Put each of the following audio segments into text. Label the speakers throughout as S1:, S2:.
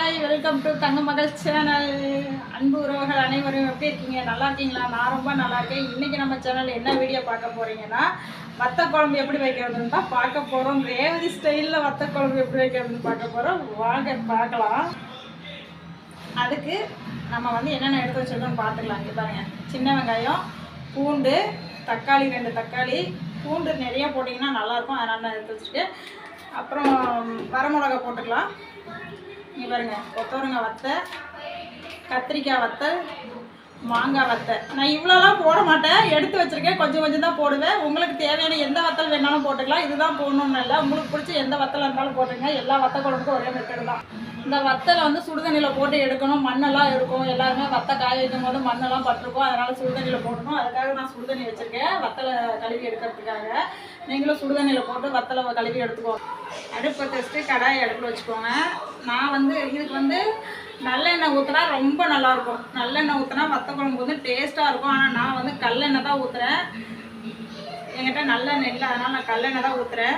S1: hi welcome to தங்க மகள் channel அன்பு உறவுகள் அனைவரும் எப்படி இருக்கீங்க நல்லா இருக்கீங்களா நான் ரொம்ப நல்லா இருக்கேன் இன்றைக்கி நம்ம சேனல் என்ன வீடியோ பார்க்க போகிறீங்கன்னா வத்த குழம்பு எப்படி வைக்கிறதுன்னு தான் பார்க்க போகிறோம் ரேவதி ஸ்டைலில் வத்த குழம்பு எப்படி வைக்கிறதுன்னு பார்க்க போகிறோம் வாங்க பார்க்கலாம் அதுக்கு நம்ம வந்து என்னென்ன எடுத்து வச்சிருக்கோம் பார்த்துக்கலாம் இங்கே பாருங்க சின்ன வெங்காயம் பூண்டு தக்காளி ரெண்டு தக்காளி பூண்டு நிறையா போட்டிங்கன்னா நல்லாயிருக்கும் அதனால் நான் எடுத்து வச்சுருக்கேன் அப்புறம் வரமிளகா போட்டுக்கலாம் பாருங்க கொத்தவரங்காய் வத்தை கத்திரிக்காய் வத்தை மாங்காய் வத்தை நான் இவ்வளோலாம் போட மாட்டேன் எடுத்து வச்சுருக்கேன் கொஞ்சம் கொஞ்சம் தான் போடுவேன் உங்களுக்கு தேவையான எந்த வத்தல் வேணாலும் போட்டுக்கலாம் இதுதான் போடணும்னு இல்லை உங்களுக்கு பிடிச்ச எந்த வத்தலாக இருந்தாலும் போட்டுங்க எல்லா வத்த குழம்புக்கும் ஒரே மெத்தடு தான் இந்த வத்தலை வந்து சுடுதண்ணியில் போட்டு எடுக்கணும் மண்ணெல்லாம் இருக்கும் எல்லாருமே வத்த காய வைக்கும் போது மண்ணெல்லாம் பட்டிருக்கும் அதனால் சுடுதண்ணியில் போடணும் அதுக்காக நான் சுடுதண்ணி வச்சுருக்கேன் வத்தலை கழுவி எடுக்கிறதுக்காக நீங்களும் சுடுதண்ணியில் போட்டு வத்தலை கழுவி எடுத்துக்கோங்க அடுப்பை தச்சுட்டு கடாயை அடுப்பில் வச்சுக்கோங்க நான் வந்து இதுக்கு வந்து நல்லெண்ணெய் ஊற்றுனா ரொம்ப நல்லாயிருக்கும் நல்லெண்ணெய் ஊற்றினா வத்த குழம்பு வந்து டேஸ்ட்டாக இருக்கும் ஆனால் நான் வந்து கல்லெண்ணெய் தான் ஊற்றுறேன் என்கிட்ட நல்லெண்ணெய் இல்லை அதனால் நான் கல்லெண்ணெய் தான் ஊற்றுறேன்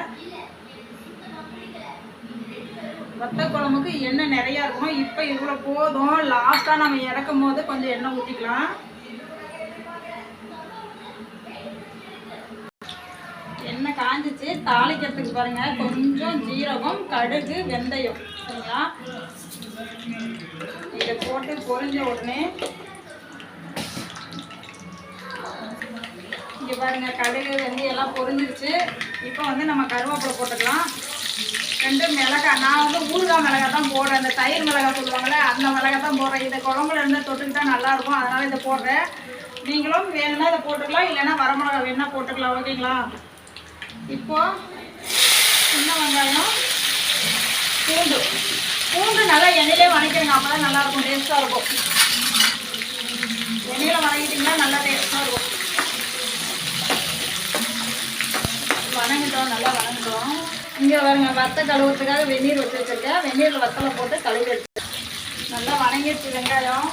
S1: வத்த குழம்புக்கு எண்ணெய் நிறையா இருக்கும் இப்போ இவ்வளோ போதும் லாஸ்ட்டாக நம்ம இறக்கும் போது கொஞ்சம் எண்ணெய் ஊற்றிக்கலாம் எண்ணெய் காஞ்சிச்சு தாளிக்கிறதுக்கு பாருங்கள் கொஞ்சம் ஜீரகம் கடுகு வெந்தயம் ஊற்றிக்கலாம் இதை போட்டு பொறிஞ்ச உடனே இங்கே பாருங்கள் கடுகு வந்து எல்லாம் பொறிஞ்சிருச்சு இப்போ வந்து நம்ம கருவேப்பிலை போட்டுக்கலாம் ரெண்டு மிளகாய் நான் வந்து ஊறுகாய் மிளகாய் தான் போடுறேன் இந்த தயிர் மிளகாய் சொல்லுவாங்கள்ல அந்த மிளகாய் தான் போடுறேன் இதை குழம்புல இருந்து தொட்டுக்கிட்டா நல்லாயிருக்கும் அதனால் இதை போடுறேன் நீங்களும் வேணும்னா இதை போட்டுக்கலாம் இல்லைன்னா வரமிளகாய் வேணால் போட்டுக்கலாம் ஓகேங்களா இப்போ சின்ன வெங்காயம் பூண்டு பூண்டு நல்லா எண்ணெயிலே வணக்கிடுங்க அப்போ தான் நல்லாயிருக்கும் டேஸ்ட்டாக இருக்கும் எண்ணெயில் வணக்கிட்டிங்கன்னா நல்லா டேஸ்ட்டாக இருக்கும் வணங்கிட்டோம் நல்லா வணங்கிட்டோம் இங்கே வருங்க வத்த கழுவுறதுக்காக வெந்நீர் வச்சு வச்சுருக்கேன் வெந்நீரில் வத்தலை போட்டு கழுவி எடுத்து நல்லா வணங்கிடுச்சு வெங்காயம்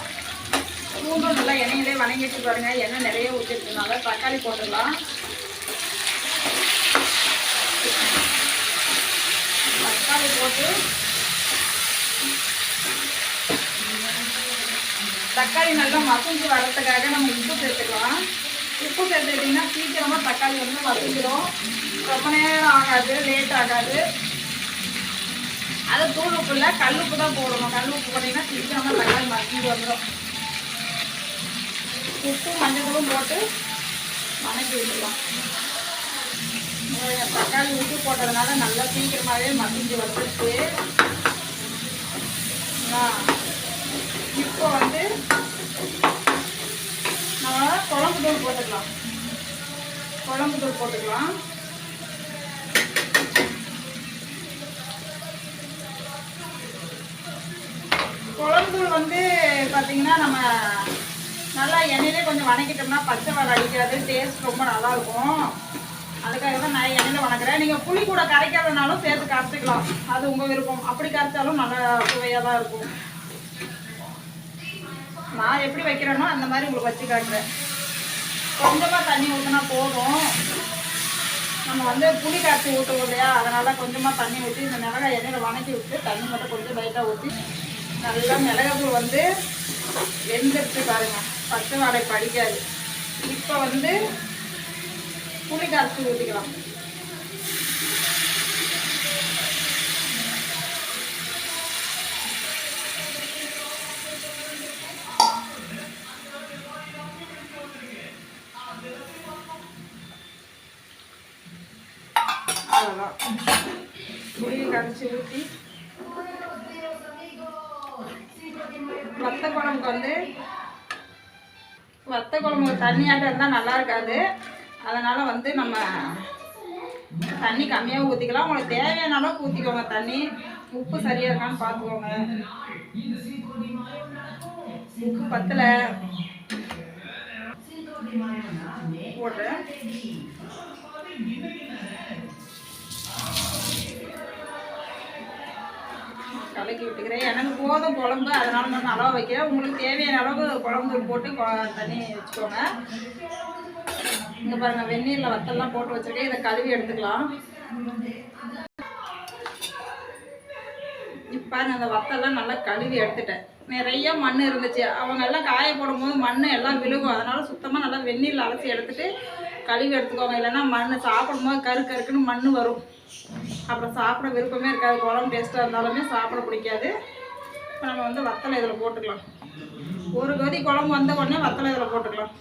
S1: பூண்டும் நல்லா எண்ணெயிலே வணங்கிட்டு பாருங்கள் எண்ணெய் நிறைய ஊற்றிருக்கனால தக்காளி போட்டுடலாம் தக்காளி போட்டு தக்காளி நல்லா மசஞ்சு வரத்துக்காக நம்ம உப்பு சேர்த்துக்கலாம் உப்பு சேர்த்துக்கிட்டிங்கன்னா சீக்கிரமாக தக்காளி வந்து மசிஞ்சிடும் ரொம்ப நேரம் ஆகாது லேட் ஆகாது அது தூள் உப்பு இல்லை கல் உப்பு தான் போடணும் கல் உப்பு போட்டிங்கன்னா சீக்கிரமாக தக்காளி மசிஞ்சு வந்துடும் உப்பு மஞ்சள் போட்டு மணக்கி விட்டுடலாம் தக்காளி உப்பு போட்டதுனால நல்லா சீக்கிரமாகவே மசிஞ்சு வந்துடுச்சு இப்போ வந்து நம்ம குழம்பு தூள் போட்டுக்கலாம் குழம்பு தூள் போட்டுக்கலாம் குழம்பு வந்து பார்த்தீங்கன்னா நம்ம நல்லா எண்ணெயிலே கொஞ்சம் வணக்கிட்டோம்னா பச்சை வர அடிக்காது டேஸ்ட் ரொம்ப நல்லாயிருக்கும் அதுக்காக தான் நான் எண்ணெயில் வணங்குறேன் நீங்கள் புளி கூட கரைக்காதனாலும் சேர்த்து கரைச்சிக்கலாம் அது உங்கள் விருப்பம் அப்படி கரைச்சாலும் நல்ல சுவையாக தான் இருக்கும் நான் எப்படி வைக்கிறேனோ அந்த மாதிரி உங்களுக்கு வச்சு காட்டுறேன் கொஞ்சமாக தண்ணி ஊற்றினா போதும் நம்ம வந்து புளி கரைச்சி ஊற்றுவோம் இல்லையா அதனால் கொஞ்சமாக தண்ணி ஊற்றி இந்த மிளகாய் எண்ணெயில் வணக்கி விட்டு தண்ணி மட்டும் கொஞ்சம் லைட்டாக ஊற்றி நல்லா மிளகாத்தூள் வந்து வெந்துடுச்சு பாருங்கள் பச்சை வாடை படிக்காது இப்போ வந்து புளி கரைச்சி ஊற்றிக்கலாம் அவ்வளோதான் புளி கரைச்சி ஊற்றி வத்த குழம்புக்கு வந்து வத்த குழம்புக்கு தண்ணியாட்டம் இருந்தால் நல்லா இருக்காது அதனால் வந்து நம்ம தண்ணி கம்மியாக ஊற்றிக்கலாம் உங்களுக்கு தேவையான அளவு ஊற்றிக்கோங்க தண்ணி உப்பு சரியாக இருக்கான்னு பார்த்துக்கோங்க உப்பு பத்தில் போடுறேன் கலக்கி விட்டுக்கிறேன் எனக்கு போதும் குழம்பு அதனால நான் அளவு வைக்கிறேன் உங்களுக்கு தேவையான அளவு குழம்பு போட்டு தண்ணி வச்சுக்கோங்க இங்கே பாருங்கள் வெந்நீரில் வத்தல்லாம் போட்டு வச்சுருக்கேன் இதை கழுவி எடுத்துக்கலாம் பாருங்க அந்த வத்தெல்லாம் நல்லா கழுவி எடுத்துட்டேன் நிறைய மண் இருந்துச்சு அவங்க எல்லாம் காய போடும் போது மண் எல்லாம் விழுகும் அதனால சுத்தமாக நல்லா வெந்நீரில் அலசி எடுத்துட்டு கழுவி எடுத்துக்கோங்க இல்லைன்னா மண் சாப்பிடும் போது கரு கருக்குன்னு மண் வரும் அப்புறம் சாப்பிட விருப்பமே இருக்காது குழம்பு டேஸ்ட்டாக இருந்தாலுமே சாப்பிட பிடிக்காது இப்போ நம்ம வந்து வத்தலை இதில் போட்டுக்கலாம் ஒரு கதி குழம்பு வந்த உடனே வத்தலை இதில் போட்டுக்கலாம்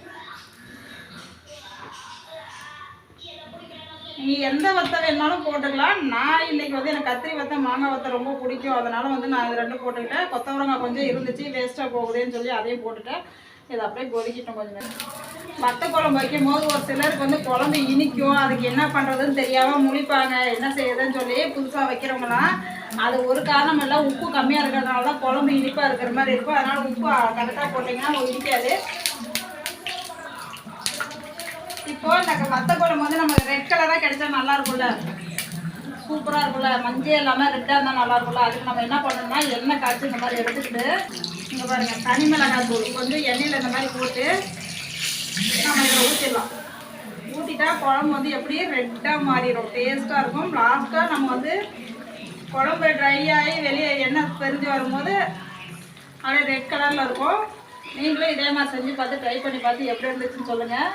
S1: நீ எந்த வத்தை வேணாலும் போட்டுக்கலாம் நான் இன்றைக்கி வந்து எனக்கு கத்திரி வத்தை மாங்காய் வத்தை ரொம்ப பிடிக்கும் அதனால் வந்து நான் இது ரெண்டும் போட்டுக்கிட்டேன் கொத்தவரங்காய் கொஞ்சம் இருந்துச்சு வேஸ்ட்டாக போகுதுன்னு சொல்லி அதையும் போட்டுட்டேன் இதை அப்படியே கொதிக்கிட்டோம் கொஞ்சம் நேரம் வத்த குழம்பு வைக்கும் போது ஒரு சிலருக்கு வந்து குழம்பு இனிக்கும் அதுக்கு என்ன பண்ணுறதுன்னு தெரியாமல் முழிப்பாங்க என்ன செய்யுதுன்னு சொல்லி புதுசாக வைக்கிறவங்களாம் அது ஒரு காரணம் இல்லை உப்பு கம்மியாக இருக்கிறதுனால தான் குழம்பு இனிப்பாக இருக்கிற மாதிரி இருக்கும் அதனால் உப்பு கரெக்டாக போட்டிங்கன்னா இனிக்காது இப்போது இந்த வத்த குழம்பு வந்து நமக்கு ரெட் கலராக கிடைச்சா நல்லாயிருக்கும்ல சூப்பராக இருக்கும்ல மஞ்சள் இல்லாமல் ரெட்டாக இருந்தால் நல்லாயிருக்கும்ல அதுக்கு நம்ம என்ன பண்ணணும்னா எண்ணெய் காய்ச்சி இந்த மாதிரி எடுத்துக்கிட்டு இங்கே பாருங்கள் தனி மிளகாய் தூள் கொஞ்சம் எண்ணெயில் இந்த மாதிரி போட்டு நம்ம ஊற்றிடலாம் ஊற்றிட்டா குழம்பு வந்து எப்படியே ரெட்டாக மாறிடும் டேஸ்ட்டாக இருக்கும் லாஸ்ட்டாக நம்ம வந்து குழம்பு ட்ரை ஆகி வெளியே எண்ணெய் தெரிஞ்சு வரும்போது அப்படியே ரெட் கலரில் இருக்கும் நீங்களும் இதே மாதிரி செஞ்சு பார்த்து ட்ரை பண்ணி பார்த்து எப்படி இருந்துச்சுன்னு சொல்லுங்கள்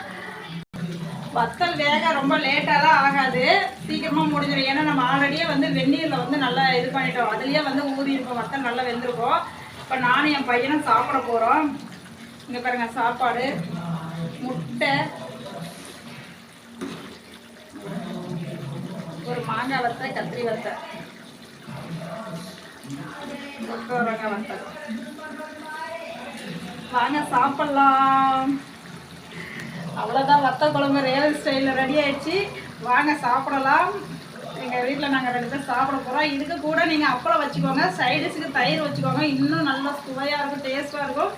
S1: வத்தல் வேக ரொம்ப லேட்டாலாம் ஆகாது சீக்கிரமாக முடிஞ்சிடும் ஏன்னா நம்ம ஆல்ரெடியே வந்து வெந்நீரில் வந்து நல்லா இது பண்ணிட்டோம் அதுலேயே வந்து ஊறியிருக்கோம் வத்தல் நல்லா வெந்திருக்கோம் இப்போ நானும் என் பையனும் சாப்பிட போகிறோம் இங்கே பாருங்கள் சாப்பாடு முட்டை ஒரு மாங்காய் வத்த கத்திரி வத்த வாங்க சாப்பிடலாம் அவ்வளோதான் வத்த குழம்பு ரியல் ஸ்டைலில் ரெடி ஆயிடுச்சு வாங்க சாப்பிடலாம் எங்கள் வீட்டில் நாங்கள் ரெண்டு பேர் சாப்பிட போகிறோம் இதுக்கு கூட நீங்கள் அப்பளம் வச்சுக்கோங்க சைடிஸுக்கு தயிர் வச்சுக்கோங்க இன்னும் நல்லா சுவையாக இருக்கும் டேஸ்ட்டாக இருக்கும்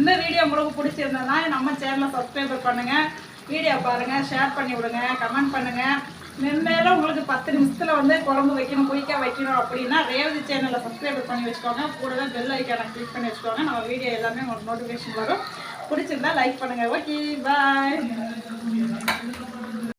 S1: இந்த வீடியோ உங்களுக்கு பிடிச்சிருந்ததுன்னா நம்ம சேனலை சப்ஸ்கிரைபர் பண்ணுங்கள் வீடியோ பாருங்கள் ஷேர் பண்ணி விடுங்க கமெண்ட் பண்ணுங்கள் மென்மேலும் உங்களுக்கு பத்து நிமிஷத்தில் வந்து குழம்பு வைக்கணும் குயிக்காக வைக்கணும் அப்படின்னா ரேவதி சேனலை சப்ஸ்கிரைபர் பண்ணி வச்சுக்கோங்க கூடவே பெல் ஐக்கானை கிளிக் பண்ணி வச்சுக்கோங்க நம்ம வீடியோ எல்லாமே உங்களுக்கு நோட்டிஃபிகேஷன் வரும் பிடிச்சிருந்தா லைக் பண்ணுங்கள் ஓகே பாய்